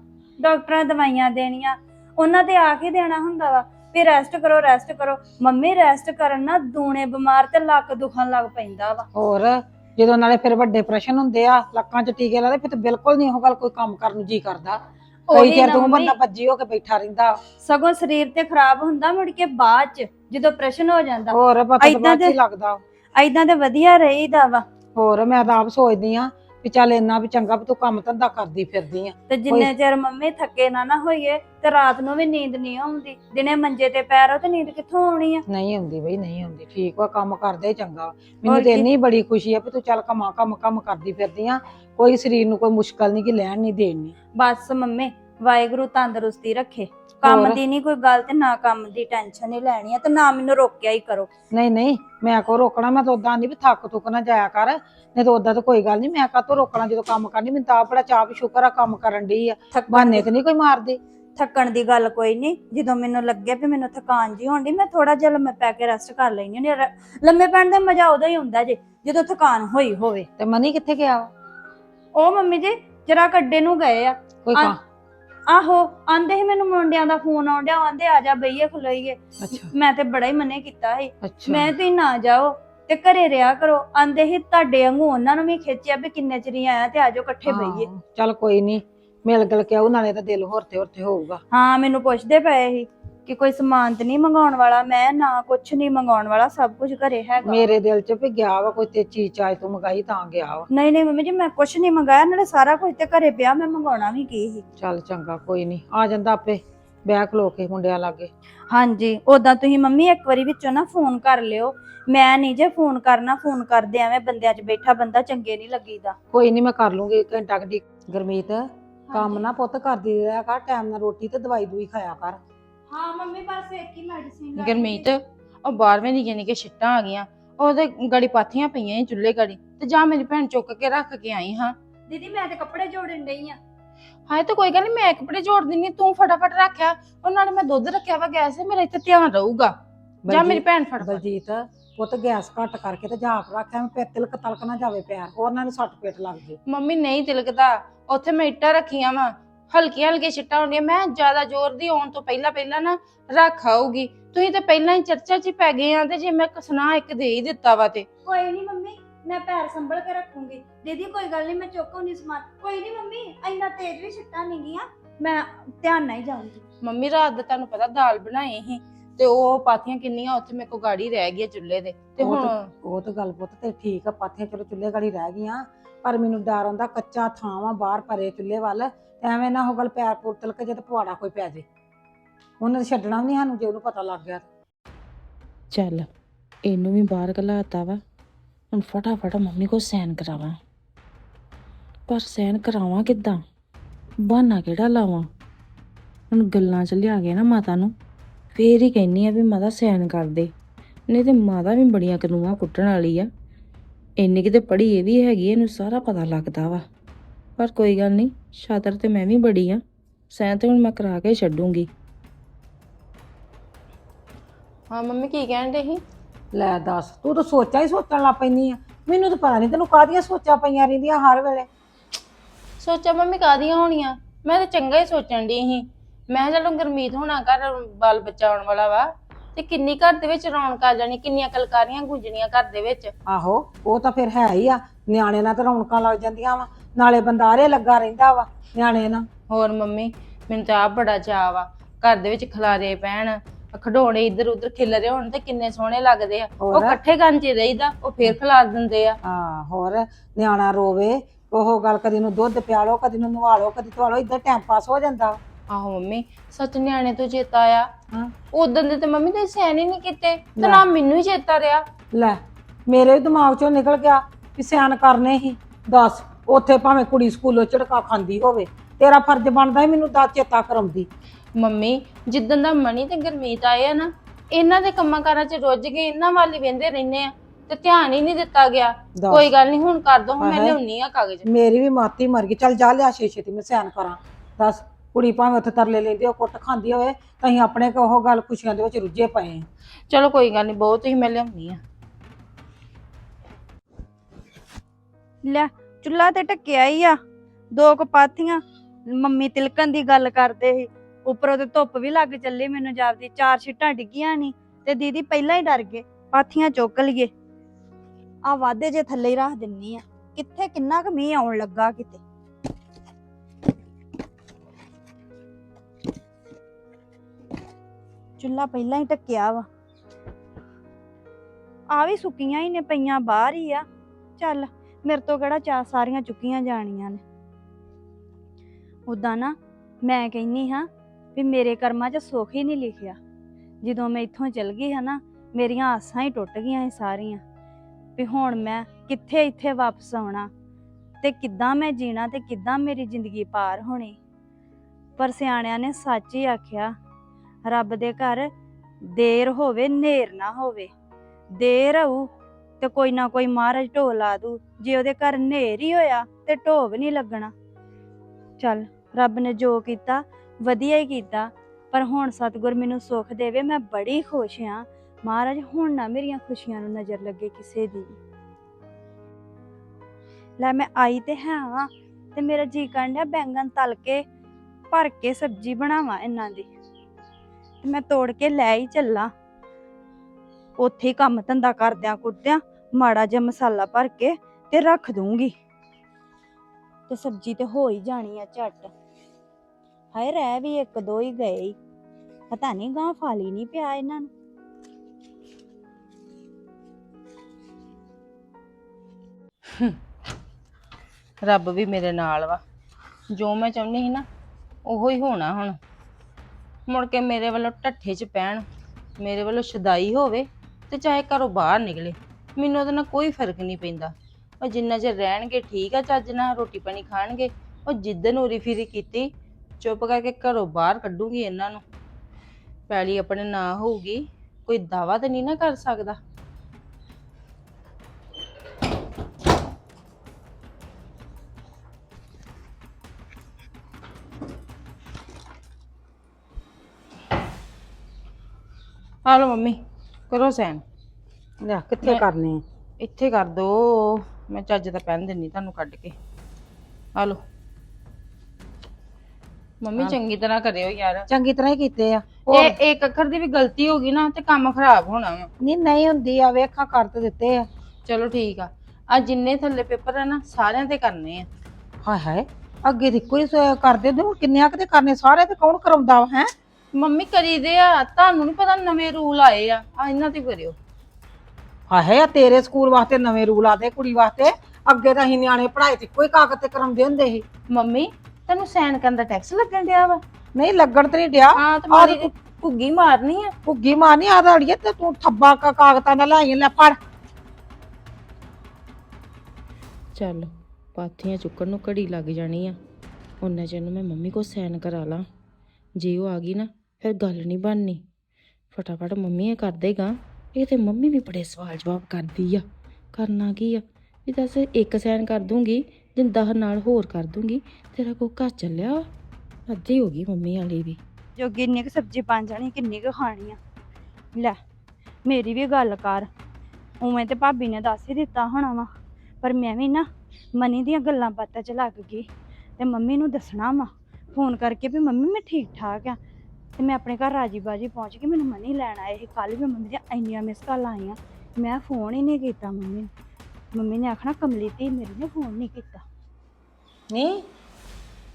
ਡਾਕਟਰਾਂ ਦਵਾਈਆਂ ਦੇਣੀਆਂ ਉਹਨਾਂ ਤੇ ਆ ਕੇ ਦੇਣਾ ਹੁੰਦਾ ਵਾ ਵੀ ਰੈਸਟ ਕਰੋ ਰੈਸਟ ਕਰੋ। ਮੰਮੀ ਰੈਸਟ ਕਰਨ ਨਾਲ ਦੂਣੇ ਬਿਮਾਰ ਤੇ ਲੱਕ ਦੁਖਣ ਲੱਗ ਪੈਂਦਾ ਵਾ। ਹੋਰ ਜਦੋਂ ਨਾਲੇ ਫਿਰ ਵੱਡੇ ਪ੍ਰਸ਼ਨ ਹੁੰਦੇ ਆ ਲੱਕਾਂ 'ਚ ਟੀਕੇ ਲਾਦੇ ਫਿਰ ਤੇ ਬਿਲਕੁਲ ਨਹੀਂ ਉਹ ਗੱਲ ਕੋਈ ਕੰਮ ਕਰਨ ਨੂੰ ਜੀ ਕਰਦਾ। ਕੋਈ ਉਹੀ ਚਿਰ ਨਾ ਤੂੰ ਮੰਮੀ, ਬੰਦਾ ਭੱਜੀ ਹੋ ਕੇ ਬੈਠਾ ਰਹਿੰਦਾ। ਸਗੋਂ ਸਰੀਰ ਤੇ ਖਰਾਬ ਹੁੰਦਾ ਮੁੜ ਕੇ ਬਾਅਦ ਚ ਜਦੋਂ ਪ੍ਰਸ਼ਨ ਹੋ ਜਾਂਦਾ। ਹੋਰ ਪਤਾ ਤਾਂ ਏਦਾਂ ਬਾਅਦ 'ਚ ਹੀ ਤੇ- ਲੱਗਦਾ। ਐਦਾਂ ਤੇ ਵਧੀਆ ਰਹੀਦਾ ਵਾ। ਹੋਰ ਮੈਂ ਤਾਂ ਆਪ ਸੋਚਦੀ ਆ ਵੀ ਚੱਲ ਇੰਨਾ ਵੀ ਚੰਗਾ ਵੀ ਤੂੰ ਕੰਮ ਧੰਦਾ ਕਰਦੀ ਫਿਰਦੀ ਆ। ਤੇ ਜਿੰਨੇ ਚਿਰ ਮੰਮੀ ਥੱਕੇ ਨਾ ਨਾ ਹੋਈਏ ਤੇ ਰਾਤ ਨੂੰ ਵੀ ਨੀਂਦ ਨਹੀਂ ਆਉਂਦੀ। ਦਿਨੇ ਮੰਜੇ ਤੇ ਪੈ ਰਹੋ ਤੇ ਨੀਂਦ ਕਿੱਥੋਂ ਆਉਣੀ ਆ? ਨਹੀਂ ਹੁੰਦੀ ਬਈ ਨਹੀਂ ਹੁੰਦੀ ਠੀਕ ਵਾ ਕੰਮ ਕਰਦੇ ਹੀ ਚੰਗਾ ਵਾ। ਮੈਨੂੰ ਹੋਰ ਤੇ ਕੀ? ਇੰਨੀ ਬੜੀ ਖੁਸ਼ੀ ਆ ਵੀ ਤੂੰ ਚੱਲ ਕਮਾ ਕੰਮ ਕੰਮ ਕਰਦੀ ਫਿਰਦੀ ਆ। ਕੋਈ ਸਰੀਰ ਨੂੰ ਕੋਈ ਮੁਸ਼ਕਲ ਨਹੀਂ ਕਿ ਲੈਣ ਨਹੀਂ ਦੇਣੀ ਬਸ ਮੰਮੀ ਵਾਹਿਗੁਰੂ ਤੰਦਰੁਸਤੀ ਰੱਖੇ। ਕੰਮ? ਦੀ ਨਹੀਂ ਕੋਈ ਗੱਲ ਤੇ ਨਾ ਕੰਮ ਦੀ ਟੈਨਸ਼ਨ ਨਹੀਂ ਲੈਣੀ ਆ ਤੇ ਨਾ ਮੈਨੂੰ ਰੋਕਿਆ ਹੀ ਕਰੋ। ਨਹੀਂ ਨਹੀਂ ਮੈਂ ਕੋ ਰੋਕਣਾ ਮੈਂ ਤਾਂ ਉਦਾਂ ਨਹੀਂ ਵੀ ਥੱਕ ਥੁੱਕ ਨਾ ਜਾਇਆ ਕਰ। ਨਹੀਂ ਤਾਂ ਉਦਾਂ ਤਾਂ ਕੋਈ ਗੱਲ ਨਹੀਂ ਮੈਂ ਕਾਹਤੋਂ ਰੋਕਣਾ ਜਦੋਂ ਕੰਮ ਕਰਨੀ ਮੈਨੂੰ ਤਾਂ ਬੜਾ ਚਾਹ ਵੀ ਸ਼ੁਕਰ ਆ ਕੰਮ ਕਰਨ ਦੀ ਆ। ਦੀ ਤੇ ਨਹੀਂ ਕੋਈ ਮਾਰਦੀ। ਥੱਕਣ ਦੀ ਗੱਲ ਕੋਈ ਨਹੀਂ ਜਦੋਂ ਮੈਨੂੰ ਲੱਗੇ ਵੀ ਮੈਨੂੰ ਥਕਾਨ ਜੀ ਹੋਣੀ ਮੈਂ ਥੋੜਾ ਜਿਹਾ ਲੰਮੇ ਪੈ ਕੇ ਰੈਸਟ ਕਰ ਲੈਣੀ ਹੁੰਦੀ ਲੰਮੇ ਪੈਣ ਦਾ ਮਜ਼ਾ ਉਦੋਂ ਹੀ ਹੁੰਦਾ ਜੇ ਜਦੋਂ ਥਕਾਨ ਹੋਈ ਹੋਵੇ। ਤੇ ਮਨੀ ਕਿੱਥੇ ਗਿਆ ਵਾ? ਉਹ ਮੰਮੀ ਜੀ ਜਰਾ ਕੱਡੇ ਨੂੰ ਗਏ ਆ। ਕੋਈ ਕੰਮ ਆਹੋ ਆਂਦੇ ਸੀ ਮੈਨੂੰ ਮੁੰਡਿਆਂ ਦਾ ਫੋਨ ਆਉਂਦਿਆ ਆਂਦੇ ਆ ਜਾ ਬਈਏ ਖਲੋਈਏ ਅੱਛਾ। ਮੈਂ ਤੇ ਬੜਾ ਹੀ ਮਨੇ ਕੀਤਾ ਸੀ। ਅੱਛਾ। ਮੈਂ ਤੁਸੀਂ ਨਾ ਜਾਓ ਤੇ ਘਰੇ ਰਿਆ ਕਰੋ। ਆਂਦੇ ਸੀ ਤੁਹਾਡੇ ਵਾਂਗੂ ਉਹਨਾਂ ਨੂੰ ਵੀ ਖਿੱਚਿਆ ਵੀ ਕਿੰਨੇ ਚਿਰ ਆਇਆ ਤੇ ਆਜੋ ਇਕੱਠੇ ਬਈਏ। ਹਾਂ, ਚੱਲ ਕੋਈ ਨਹੀਂ ਮਿਲ ਗਿਲ ਕੇ ਆਉ ਨਾਲੇ ਤਾਂ ਦਿਲ ਹੋਰ ਤੇ ਹੋਰ ਤੇ ਹੋਊਗਾ। ਹਾਂ ਮੈਨੂੰ ਪੁੱਛਦੇ ਪਏ ਸੀ। ਕਿ ਕੋਈ ਸਮਾਨ ਤੇ ਨਹੀਂ ਮੰਗਾਉਣ ਵਾਲਾ ਮੈਂ ਨਾ ਕੁਛ ਨਹੀਂ ਮੰਗਾਉਣ ਵਾਲਾ ਸਭ ਕੁਝ ਘਰੇ ਹੈਗਾ। ਮੇਰੇ ਦਿਲ 'ਚ ਵੀ ਗਿਆ ਵਾ ਕੋਈ ਤੇ ਚੀਜ਼ ਚਾਹ ਤੂੰ ਮੰਗਾਈ ਤਾਂ ਗਿਆ ਵਾ। ਨਹੀਂ ਨਹੀਂ ਮੰਮੀ ਜੀ ਮੈਂ ਕੁਛ ਨਹੀਂ ਮੰਗਾਇਆ ਨਾਲੇ ਸਾਰਾ ਕੁਝ ਤੇ ਘਰੇ ਪਿਆ ਮੈਂ ਮੰਗਾਉਣਾ ਵੀ ਕੀ ਸੀ। ਚੱਲ ਚੰਗਾ ਕੋਈ ਨਹੀਂ ਆ ਜਾਂਦਾ ਆਪੇ ਬਹਿ ਖਲੋ ਕੇ ਮੁੰਡਿਆਂ ਲਾਗੇ। ਹਾਂਜੀ ਉਦਾਂ ਤੁਸੀਂ ਮੰਮੀ ਇੱਕ ਵਾਰੀ ਵਿੱਚੋਂ ਨਾ ਫੋਨ ਕਰ ਲਿਓ ਮੈਂ ਨਹੀਂ ਜੇ ਫੋਨ ਕਰਨਾ ਫੋਨ ਕਰਦੇ ਐਵੇਂ ਬੰਦਿਆਂ 'ਚ ਬੈਠਾ ਬੰਦਾ ਚੰਗੇ ਨਹੀਂ ਲੱਗੀਦਾ। ਕੋਈ ਨਹੀਂ ਮੈਂ ਕਰ ਲੂੰਗੀ ਘੰਟਾ ਕੁ ਦੀ ਗਰਮੀਤ ਕੰਮ ਨਾ ਪੁੱਤ ਕਰਦੀ ਰਿਹਾ ਕਰ ਟਾਈਮ ਨਾਲ ਰੋਟੀ ਤੇ ਦਵਾਈ ਦੂਈ ਖਾਇਆ ਕਰ। ਹਾਂ ਮੰਮੀ ਬਸ ਇੱਕ ਹੀ ਮੈਡੀਸਿਨ ਗਰਮੀਤ ਉਹ ਬਾਹਰਵੇਂ ਨਿੱਕੀਆਂ ਨਿੱਕੀਆਂ ਛਿੱਟਾਂ ਆ ਗਈਆਂ। ਉਹਦੇ ਗੜੀ ਪਾਥੀਆਂ ਪਈਆਂ ਸੀ ਚੁੱਲ੍ਹੇ ਗੜੀ। ਤੇ ਜਾ ਮੇਰੀ ਭੈਣ ਚੁੱਕ ਕੇ ਰੱਖ ਕੇ ਆਈ ਹਾਂ। ਦੀਦੀ ਮੈਂ ਤੇ ਕੱਪੜੇ ਜੋੜਨ ਡਈ ਆ। ਹਾਏ ਤਾਂ ਕੋਈ ਗੱਲ ਨਹੀਂ ਮੈਂ ਕੱਪੜੇ ਜੋੜ ਦਿੰਨੀ ਤੂੰ ਫਟਾਫਟ ਰੱਖਿਆ। ਉਹ ਨਾਲੇ ਮੈਂ ਦੁੱਧ ਰੱਖਿਆ ਵਾ ਗੈਸ ਤੇ ਮੇਰਾ ਇੱਥੇ ਧਿਆਨ ਰਹੂਗਾ। ਜਾ ਮੇਰੀ ਭੈਣ ਫਟਾਫਟ ਬਲਜੀਤ ਪੁੱਤ ਗੈਸ ਘੱਟ ਕਰਕੇ ਤੇ ਜਾਪ ਰੱਖਿਆ ਮੈਂ ਫਿਰ ਤਿਲਕ ਤਲਕ ਨਾ ਜਾਵੇ ਪੈਰ। ਉਹਨਾਂ ਨੂੰ ਸੱਟ ਪੇਟ ਲੱਗ ਜੇ। ਮੰਮੀ ਨਹੀਂ ਤਿਲਕਦਾ। ਉੱਥੇ ਮੈਂ ਇੱਟਾਂ ਰੱਖੀਆਂ ਵਾ। ਹਲਕੀਆਂ ਹਲਕੀਆਂ ਛਿੱਟਾਂ ਹੁੰਦੀਆਂ ਮੈਂ ਜ਼ਿਆਦਾ ਜ਼ੋਰ ਦੀ ਆਉਣ ਤੋਂ ਪਹਿਲਾਂ ਪਹਿਲਾਂ ਨਾ ਰੱਖ ਆਊਗੀ। ਤੁਸੀਂ ਤਾਂ ਪਹਿਲਾਂ ਹੀ ਚਰਚਾ 'ਚ ਹੀ ਪੈ ਗਏ ਆ ਤੇ ਜੇ ਮੈਂ ਕਸਨਾ ਇੱਕ ਦੇ ਹੀ ਦਿੱਤਾ ਵਾ ਤੇ। ਕੋਈ ਨਹੀਂ ਮੰਮੀ ਮੈਂ ਪੈਰ ਸੰਭਲ ਕੇ ਰੱਖੂੰਗੀ। ਦੀਦੀ ਕੋਈ ਗੱਲ ਨਹੀਂ ਮੈਂ ਚੁੱਕੂੰਗੀ ਸਮਾਨ। ਕੋਈ ਨਹੀਂ ਮੰਮੀ ਇੰਨਾ ਤੇਜ਼ ਵੀ ਛਿੱਟਾਂ ਨਹੀਂ ਗੀਆਂ ਮੈਂ ਧਿਆਨ ਨਾਲ ਹੀ ਜਾਊਂਗੀ। ਮੰਮੀ ਰਾਤ ਦਾ ਤੁਹਾਨੂੰ ਪਤਾ ਦਾਲ ਬਣਾਈ ਸੀ ਤੇ ਉਹ ਪਾਥੀਆਂ ਕਿੰਨੀਆਂ ਉੱਥੇ ਮੇਰੇ ਕੋ ਗਾੜੀ ਰਹਿ ਗਈ ਆ ਚੁੱਲ੍ਹੇ ਤੇ। ਤੇ ਉਹ ਹੁਣ ਤਾਂ- ਉਹ ਤਾਂ ਗੱਲ ਪੁੱਤ ਤੇ ਠੀਕ ਆ ਪਾਥੀਆਂ ਚਲੋ ਚੁੱਲ੍ਹੇ ਗਾੜੀ ਰਹਿ ਗਈਆਂ ਪਰ ਮੈਨੂੰ ਡਰ ਆਉਂਦਾ ਕੱਚਾ ਥਾਂ ਵਾ ਬਾਹਰ ਪਰੇ ਚੁੱਲ੍ਹੇ ਵੱਲ। ਐਵੇਂ ਨਾ ਹੋ ਗੱਲ ਪੈਰ ਪੁਰ ਤਿਲਕ ਜੇ ਤੇ ਪਵਾੜਾ ਕੋਈ ਪੈ ਜੇ। ਉਹਨੇ ਤਾਂ ਛੱਡਣਾ ਵੀ ਨਹੀਂ ਸਾਨੂੰ ਜੇ ਉਹਨੂੰ ਪਤਾ ਲੱਗ ਗਿਆ ਚੱਲ, ਇਹਨੂੰ ਵੀ ਬਾਹਰ ਘਲਾਤਾ ਵਾ। ਹੁਣ ਫਟਾਫਟ ਮੰਮੀ ਕੋ ਸੈਨ ਕਰਾਵਾਂ। ਪਰ ਸੈਨ ਕਰਾਵਾਂ ਕਿੱਦਾਂ? ਬਹਾਨਾ ਕਿਹੜਾ ਲਾਵਾਂ? ਹੁਣ ਗੱਲਾਂ ਚ ਲਿਆ ਗਿਆ ਨਾ ਮਾਤਾ ਨੂੰ। ਫੇਰ ਹੀ ਕਹਿੰਨੀ ਆ ਵੀ ਮਾਤਾ ਸੈਨ ਕਰ ਦੇ। ਨਹੀਂ ਤੇ ਮਾਤਾ ਵੀ ਬੜੀਆਂ ਕਨੂਆਂ ਕੁੱਟਣ ਵਾਲੀ ਆ। ਇੰਨੀ ਕਿਤੇ ਪੜ੍ਹੀ ਇਹ ਵੀ ਹੈਗੀ ਇਹਨੂੰ ਸਾਰਾ ਪਤਾ ਲੱਗਦਾ ਵਾ। ਪਰ ਕੋਈ ਗੱਲ ਨਹੀਂ ਸ਼ਾਤਰ ਤੇ ਮੈਂ ਵੀ ਬੜੀ ਆ। ਸੈਂ ਤੇ ਹੁਣ ਮੈਂ ਕਰਾ ਕੇ ਛੱਡੂੰਗੀ। ਹਾਂ ਮੰਮੀ ਕੀ ਕਹਿਣ ਦੇ ਸੀ? ਲੈ ਦੱਸ ਤੂੰ ਤਾਂ ਸੋਚਾਂ ਹੀ ਸੋਚਣ ਲੱਗ ਪੈਂਦੀ ਆ। ਮੈਨੂੰ ਤਾਂ ਪਤਾ ਨਹੀਂ ਤੈਨੂੰ ਕਾਹਦੀਆਂ ਸੋਚਾਂ ਪਈਆਂ ਰਹਿੰਦੀਆਂ ਹਰ ਵੇਲੇ। ਸੋਚਿਆ ਮੰਮੀ ਕਾਦੀਆਂ ਹੋਣੀਆਂ? ਮੈਂ ਤਾਂ ਚੰਗਾ ਹੀ ਸੋਚਣ ਦੀ ਸੀ। ਮੈਂ ਕਿਹਾ ਚਲੋ ਗਰਮੀਤ ਹੋਣਾ ਘਰ ਬਾਲ ਬੱਚਾ ਆਉਣ ਵਾਲਾ ਵਾ ਤੇ ਕਿੰਨੀ ਘਰ ਦੇ ਵਿੱਚ ਰੌਣਕ ਆ ਜਾਣੀ ਕਿੰਨੀਆਂ ਕਲਕਾਰੀਆਂ ਗੂੰਜਣੀਆਂ ਘਰ ਦੇ ਵਿੱਚ। ਆਹੋ ਉਹ ਤਾਂ ਫਿਰ ਹੈ ਹੀ ਆ ਨਿਆਣੇ ਨਾਲ ਤਾਂ ਰੌਣਕਾਂ ਲੱਗ ਜਾਂਦੀਆਂ ਵਾ। ਨਾਲੇ ਬੰਦਾਰੇ ਲੱਗਾ ਰਹਿੰਦਾ ਵਾ ਨਿਆਣੇ ਨਾਲ ਹੋਰ ਮੰਮੀ ਮੈਨੂੰ ਤਾਂ ਆਪ ਬੜਾ ਚਾਅ ਵਾ। ਘਰ ਦੇ ਵਿੱਚ ਖਲਾਰੇ ਪੈਣ ਖਡੋਣੇ ਇੱਧਰ ਉੱਧਰ ਖਿਲਰੇ ਹੋਣ ਤੇ ਕਿੰਨੇ ਸੋਹਣੇ ਲੱਗਦੇ ਆ। ਉਹ ਹੋਰ? ਇਕੱਠੇ ਗਾਂ 'ਚ ਰਹੀਦਾ ਉਹ ਫੇਰ ਖਿਲਾਰ ਦਿੰਦੇ ਆ। ਹਾਂ ਹੋਰ? ਨਿਆਣਾ ਰੋਵੇ ਉਹ ਗੱਲ ਕਦੀ ਨੂੰ ਦੁੱਧ ਪਿਆ ਲਓ ਕਦੀ ਨੂੰ ਨਵਾ ਲਓ ਕਦੀ ਧਵਾ ਲਓ ਇਦਾਂ ਟਾਈਮ ਪਾਸ ਹੋ ਜਾਂਦਾ। ਆਹੋ ਮੰਮੀ ਸੱਚ ਨਿਆਣੇ ਤੋਂ ਚੇਤਾ ਆ। ਹਾਂ। ਉਦੋਂ ਦੇ ਤੇ ਮੰਮੀ ਤੇ ਸੈਨ ਹੀ ਨਹੀਂ ਕੀਤੇ ਤੇ ਲੈ। ਨਾ ਮੈਨੂੰ ਹੀ ਚੇਤਾ ਰਿਹਾ। ਲੈ ਮੇਰੇ ਵੀ ਦਿਮਾਗ ਚੋਂ ਨਿਕਲ ਗਿਆ ਕਿ ਸਿਆਣ ਕਰਨੇ ਹੀ। ਦੱਸ। ਉੱਥੇ ਭਾਵੇਂ ਕੁੜੀ ਸਕੂਲੋਂ ਝੜਕਾ ਖਾਂਦੀ ਹੋਵੇ ਤੇਰਾ ਫਰਜ਼ ਬਣਦਾ ਹੀ ਮੈਨੂੰ ਦਾ ਚੇਤਾ ਕਰਾਉਂਦੀ। ਮੰਮੀ ਜਿੱਦਣ ਦਾ ਮਣੀ ਤੇ ਗਰਮੀਤ ਆਏ ਆ ਨਾ ਇਹਨਾਂ ਦੇ ਕੰਮਾਂ ਕਾਰਾਂ 'ਚ ਰੁੱਝ ਗਏ ਇਹਨਾਂ ਵੱਲ ਹੀ ਵਹਿੰਦੇ ਰਹਿੰਦੇ ਆ ਤੇ ਧਿਆਨ ਹੀ ਨਹੀਂ ਦਿੱਤਾ ਗਿਆ। ਦੱਸ। ਕੋਈ ਗੱਲ ਨਹੀਂ ਹੁਣ ਕਰ ਦੋ ਮੈਂ। ਲਿਆਉਣੀ ਆ ਕਾਗਜ਼। ਮੇਰੀ ਵੀ ਮਾਤੀ ਮਰ ਗਈ। ਚੱਲ ਜਾ ਲਿਆ ਛੇ ਤੇ ਮੈਂ ਸਿਆਣ ਕਰਾਂ। ਦੱਸ ਕੁੜੀ ਭਾਵੇਂ ਉੱਥੇ ਤਰਲੇ ਲੈਂਦੀ ਉਹ ਕੁੱਟ ਖਾਂਦੀ ਹੋਵੇ ਤਾਂ ਅਸੀਂ ਆਪਣੇ ਕੋ ਉਹ ਗੱਲ ਖੁਸ਼ੀਆਂ ਦੇ ਵਿੱਚ ਰੁੱਝੇ ਪਏ ਹਾਂ ਚਲੋ ਕੋਈ ਗੱਲ ਨਹੀਂ ਬਹੁਤ ਹੀ ਮੈਂ ਲਿਆਉਣੀ ਆ। ਲੈ ਚੁੱਲ੍ਹਾ ਤੇ ਢੱਕਿਆ ਹੀ ਆ। ਦੋ ਕਪਾਥੀਆਂ ਮੰਮੀ ਤਿਲਕਣ ਦੀ ਗੱਲ ਕਰਦੇ ਸੀ। ਉੱਪਰੋਂ ਤੇ ਧੁੱਪ ਵੀ ਲੱਗ ਚੱਲੀ ਮੈਨੂੰ ਜਾਪਦੀ ਚਾਰ ਛਿੱਟਾਂ ਡਿੱਗੀਆਂ ਨਹੀਂ ਤੇ ਦੀਦੀ ਪਹਿਲਾਂ ਹੀ ਡਰ ਗਏ। ਪਾਥੀਆਂ ਚੁੱਕ ਲਈਏ। ਆ ਵਾਦੇ ਜੇ ਥੱਲੇ ਹੀ ਰੱਖ ਦਿੰਨੀ ਆ। ਕਿੱਥੇ ਕਿੰਨਾ ਕੁ ਮੀਂਹ ਆਉਣ ਲੱਗਾ ਕਿਤੇ। ਚੁੱਲ੍ਹਾ ਪਹਿਲਾਂ ਹੀ ਟੱਕਿਆ ਵਾ। ਆ ਵੀ ਸੁੱਕੀਆਂ ਹੀ ਨੇ, ਪਈਆਂ ਬਾਹਰ ਹੀ ਆ। ਚੱਲ ਮੇਰੇ ਤੋਂ ਕਿਹੜਾ ਚਾ ਸਾਰੀਆਂ ਚੁੱਕੀਆਂ ਜਾਣੀਆਂ ਨੇ। ਉਦਾਂ ਨਾ ਮੈਂ ਕਹਿੰਨੀ ਹਾਂ ਵੀ ਮੇਰੇ ਕਰਮਾਂ 'ਚ ਸੁੱਖ ਹੀ ਨਹੀਂ ਲਿਖਿਆ। ਜਦੋਂ ਮੈਂ ਇੱਥੋਂ ਚਲ ਗਈ ਹਾਂ ਨਾ, ਮੇਰੀਆਂ ਆਸਾਂ ਹੀ ਟੁੱਟ ਗਈਆਂ ਸੀ ਸਾਰੀਆਂ। ਵੀ ਹੁਣ ਮੈਂ ਕਿੱਥੇ ਇੱਥੇ ਵਾਪਸ ਆਉਣਾ ਤੇ ਕਿੱਦਾਂ ਮੈਂ ਜੀਣਾ ਤੇ ਕਿੱਦਾਂ ਮੇਰੀ ਜ਼ਿੰਦਗੀ ਪਾਰ ਹੋਣੀ। ਪਰ ਸਿਆਣਿਆਂ ਨੇ ਸੱਚ ਹੀ ਆਖਿਆ, ਰੱਬ ਦੇ ਘਰ ਦੇਰ ਹੋਵੇ, ਨੇਰ ਨਾ ਹੋਵੇ। ਦੇਰ ਹੋਊ ਤੇ ਕੋਈ ਨਾ ਕੋਈ ਮਹਾਰਾਜ ਢੋ ਲਾ ਦੂ। ਜੇ ਉਹਦੇ ਘਰ ਹਨੇਰ ਹੀ ਹੋਇਆ ਤੇ ਢੋ ਵੀ ਨਹੀਂ ਲੱਗਣਾ। ਚੱਲ, ਰੱਬ ਨੇ ਜੋ ਕੀਤਾ, ਵਧੀਆ ਹੀ ਕੀਤਾ। ਪਰ ਹੁਣ ਸਤਿਗੁਰ ਮੈਨੂੰ ਸੁੱਖ ਦੇਵੇ, ਮੈਂ ਬੜੀ ਖੁਸ਼ ਹਾਂ। ਮਹਾਰਾਜ, ਹੁਣ ਨਾ ਮੇਰੀਆਂ ਖੁਸ਼ੀਆਂ ਨੂੰ ਨਜ਼ਰ ਲੱਗੇ ਕਿਸੇ ਦੀ ਲੈ, ਮੈਂ ਆਈ ਤੇ ਹੈ ਵਾਂ ਤੇ ਮੇਰਾ ਜੀ ਕਰਨਿਆ ਬੈਂਗਣ ਤਲ ਕੇ ਭਰ ਕੇ ਸਬਜ਼ੀ ਬਣਾਵਾਂ ਇਹਨਾਂ ਦੀ। ਤੇ ਮੈਂ ਤੋੜ ਕੇ ਲੈ ਹੀ ਚੱਲਾਂ। ਉੱਥੇ ਹੀ ਕੰਮ ਧੰਦਾ ਕਰਦਿਆਂ ਕੁੱਟਦਿਆਂ ਮਾੜਾ ਜਿਹਾ ਮਸਾਲਾ ਭਰ ਕੇ ਤੇ ਰੱਖ ਦੂੰਗੀ ਤੇ ਸਬਜ਼ੀ ਤੇ ਹੋ ਹੀ ਜਾਣੀ ਆ ਝੱਟ। ਹਾਏ, ਰਹਿ ਵੀ ਇੱਕ ਦੋ ਹੀ ਗਏ ਈ। ਪਤਾ ਨਹੀਂ ਗਾਂ ਫਾਲੀ ਨਹੀਂ ਪਿਆ ਇਹਨਾਂ ਨੂੰ। ਰੱਬ ਵੀ ਮੇਰੇ ਨਾਲ ਵਾ। ਜੋ ਮੈਂ ਚਾਹੁੰਦੀ ਸੀ ਨਾ, ਉਹੋ ਹੀ ਹੋਣਾ ਹੁਣ। ਮੁੜ ਕੇ ਮੇਰੇ ਵੱਲੋਂ ਢੱਠੇ 'ਚ ਪੈਣ, ਮੇਰੇ ਵੱਲੋਂ ਸ਼ਦਾਈ ਹੋਵੇ ਤੇ ਚਾਹੇ ਘਰੋਂ ਬਾਹਰ ਨਿਕਲੇ। ਮੈਨੂੰ ਉਹਦੇ ਨਾਲ ਕੋਈ ਫ਼ਰਕ ਨਹੀਂ ਪੈਂਦਾ। ਉਹ ਜਿੰਨਾ ਚਿਰ ਰਹਿਣਗੇ, ਠੀਕ ਆ ਚੱਜ ਨਾਲ, ਰੋਟੀ ਪਾਣੀ ਖਾਣਗੇ, ਉਹ ਜਿੱਦਨ ਉਰੀ ਫਿਰੀ ਕੀਤੀ, ਚੁੱਪ ਕਰਕੇ ਘਰੋਂ ਬਾਹਰ ਕੱਢੂਗੀ ਇਹਨਾਂ ਨੂੰ। ਪੈਲੀ ਆਪਣੇ ਨਾਂ ਹੋਊਗੀ, ਕੋਈ ਦਾਵਾ ਤਾਂ ਨਹੀਂ ਨਾ ਕਰ ਸਕਦਾ। ਆ ਲਓ ਮੰਮੀ, ਕਰੋ ਸੈਨ। ਲੈ ਕਿੱਥੇ ਮੈਂ- ਕਰਨੇ? ਇੱਥੇ ਕਰ ਦੋ। ਮੈਂ ਚੱਜ ਦਾ ਪੈਨ ਦਿੰਨੀ ਤੁਹਾਨੂੰ ਕੱਢ ਕੇ। ਆ ਲਓ। ਮੰਮੀ। ਚੰਗੀ ਤਰ੍ਹਾਂ ਕਰਿਓ ਯਾਰ। ਚੰਗੀ ਤਰ੍ਹਾਂ ਹੀ ਕੀਤੇ ਆ। ਹੋਰ? ਇਹ ਇੱਕ ਅੱਖਰ ਦੀ ਵੀ ਗਲਤੀ ਹੋ ਗਈ ਨਾ ਤੇ ਕੰਮ ਖਰਾਬ ਹੋਣਾ ਵਾ। ਨਹੀਂ ਨਹੀਂ ਹੁੰਦੀ ਆ ਵੇਖਾਂ ਕਰ ਤੇ ਦਿੱਤੇ ਆ। ਚਲੋ ਠੀਕ ਆ। ਆ ਜਿੰਨੇ ਥੱਲੇ ਪੇਪਰ ਆ ਨਾ ਸਾਰਿਆਂ ਤੇ ਕਰਨੇ ਆ। ਹਾਏ ਹਾਏ ਅੱਗੇ ਦੀ ਕੋਈ ਕਰਦੇ ਹੁਣ ਕਿੰਨਿਆਂ ਕਿਤੇ ਕਰਨੇ ਸਾਰੇ ਤੇ ਕੌਣ ਕਰਾਉਂਦਾ ਹੈ? ਮੰਮੀ ਕਰੀਦੇ ਆ ਤੁਹਾਨੂੰ ਨਹੀਂ ਪਤਾ ਨਵੇਂ ਰੂਲ ਆਏ ਆ। ਆ ਇਹਨਾਂ ਤੇ ਕਰਿਓ। ਹਾਏ ਆ ਤੇਰੇ ਸਕੂਲ ਵਾਸਤੇ ਨਵੇਂ ਰੂਲ ਆਦੇ ਕੁੜੀ ਵਾਸਤੇ। ਅੱਗੇ ਤਾਂ ਅਸੀਂ ਨਿਆਣੇ ਪੜ੍ਹਾਈ ਤੇ ਕੋਈ ਕਾਗਜ਼ ਤੇ ਕਰਾਉਂਦੇ ਹੁੰਦੇ ਸੀ। ਮੰਮੀ ਤੈਨੂੰ ਸਾਈਨ ਕਰਨ ਦਾ ਟੈਕਸ ਲੱਗਣ ਡਿਆ ਵਾ? ਨਹੀਂ ਲੱਗਣ ਤੇ ਨਹੀਂ ਡਿਆ। ਹਾਂ ਤੇ ਆਹ ਮਾਰੀ। ਭੁੱਗੀ ਮਾਰਨੀ ਆ। ਭੁੱਗੀ ਮਾਰਨੀ ਆ ਅੜੀਏ ਤੇ ਤੂੰ ਥੱਬਾ ਕਾ ਕਾਗਜ਼ਾਂ ਦਾ ਲਾਈ ਲੈ ਪੜ ਚੱਲ ਪਾਥੀਆਂ ਚੁੱਕਣ ਨੂੰ ਘੜੀ ਲੱਗ ਜਾਣੀ ਆ। ਉਹਨਾਂ ਚਿਰ ਨੂੰ ਮੈਂ ਮੰਮੀ ਕੋ ਸਾਈਨ ਕਰਾ ਲਾਂ। ਜੇ ਉਹ ਆ ਗਈ ਨਾ ਫਿਰ ਗੱਲ ਨਹੀਂ ਬਣਨੀ। ਫਟਾਫਟ ਮੰਮੀ ਇਹ ਕਰ ਦੇਗਾ ਇਹ ਤੇ ਮੰਮੀ ਵੀ ਬੜੇ ਸਵਾਲ ਜਵਾਬ ਕਰਦੀ ਆ। ਕਰਨਾ ਕੀ ਆ? ਵੀ ਦੱਸ ਇੱਕ ਸੈਨ ਕਰ ਦੂੰਗੀ ਜਿੰਦਾ ਨਾਲ ਹੋਰ ਕਰ ਦੂੰਗੀ, ਤੇਰਾ ਕੋ ਘਰ ਚੱਲਿਆ? ਅੱਧੀ ਹੋ ਗਈ ਮੰਮੀ ਵਾਲੀ ਵੀ। ਜੋ ਕਿੰਨੀ ਕੁ ਸਬਜ਼ੀ ਬਣ ਜਾਣੀ, ਕਿੰਨੀ ਕੁ ਖਾਣੀ ਆ। ਲੈ, ਮੇਰੀ ਵੀ ਗੱਲ ਕਰ। ਉਵੇਂ ਤੇ ਭਾਬੀ ਨੇ ਦੱਸ ਹੀ ਦਿੱਤਾ ਹੋਣਾ ਵਾ, ਪਰ ਮੈਂ ਵੀ ਨਾ ਮਨੀ ਦੀਆਂ ਗੱਲਾਂ ਬਾਤਾਂ ਚ ਲੱਗ ਗਈ। ਤੇ ਮੰਮੀ ਨੂੰ ਦੱਸਣਾ ਵਾ, ਫੋਨ ਕਰਕੇ ਵੀ ਮੰਮੀ ਮੈਂ ਠੀਕ ਠਾਕ ਆ। ਤੇ ਮੈਂ ਆਪਣੇ ਘਰ ਰਾਜੀ ਬਾਜੀ ਪਹੁੰਚ ਗਈ ਮੈਨੂੰ ਮਨੀ ਲੈਣ ਆਏ ਸੀ। ਕੱਲ ਵੀ ਮੰਮੀ ਦੀਆਂ ਇੰਨੀਆਂ ਮਿਸ ਕਾਲ ਆਈਆਂ। ਮੈਂ ਫੋਨ ਹੀ ਨਹੀਂ ਕੀਤਾ ਮੰਮੀ ਨੂੰ। ਮੰਮੀ ਨੇ ਆਖਣਾ ਕਮਲੀ ਧੀ ਮੇਰੀ ਨੇ ਫੋਨ ਨਹੀਂ ਕੀਤਾ। ਨਹੀਂ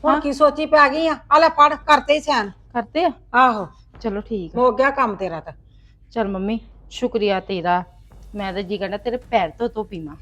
ਹੁਣ ਕੀ ਸੋਚੀ ਪੈ ਗਈ ਆ? ਆ ਲੈ ਪੜ ਕਰਤੇ ਹੀ ਸਿਆਣ। ਕਰਦੇ ਆ? ਆਹੋ। ਚਲੋ ਠੀਕ ਆ। ਹੋ ਗਿਆ ਕੰਮ ਤੇਰਾ ਤਾਂ। ਚਲ ਮੰਮੀ ਸ਼ੁਕਰੀਆ ਤੇਰਾ। ਮੈਂ ਤਾਂ ਜੀ ਕਹਿੰਦਾ ਤੇਰੇ ਪੈਰ ਤੋਂ ਤੋਂ ਪੀਵਾਂ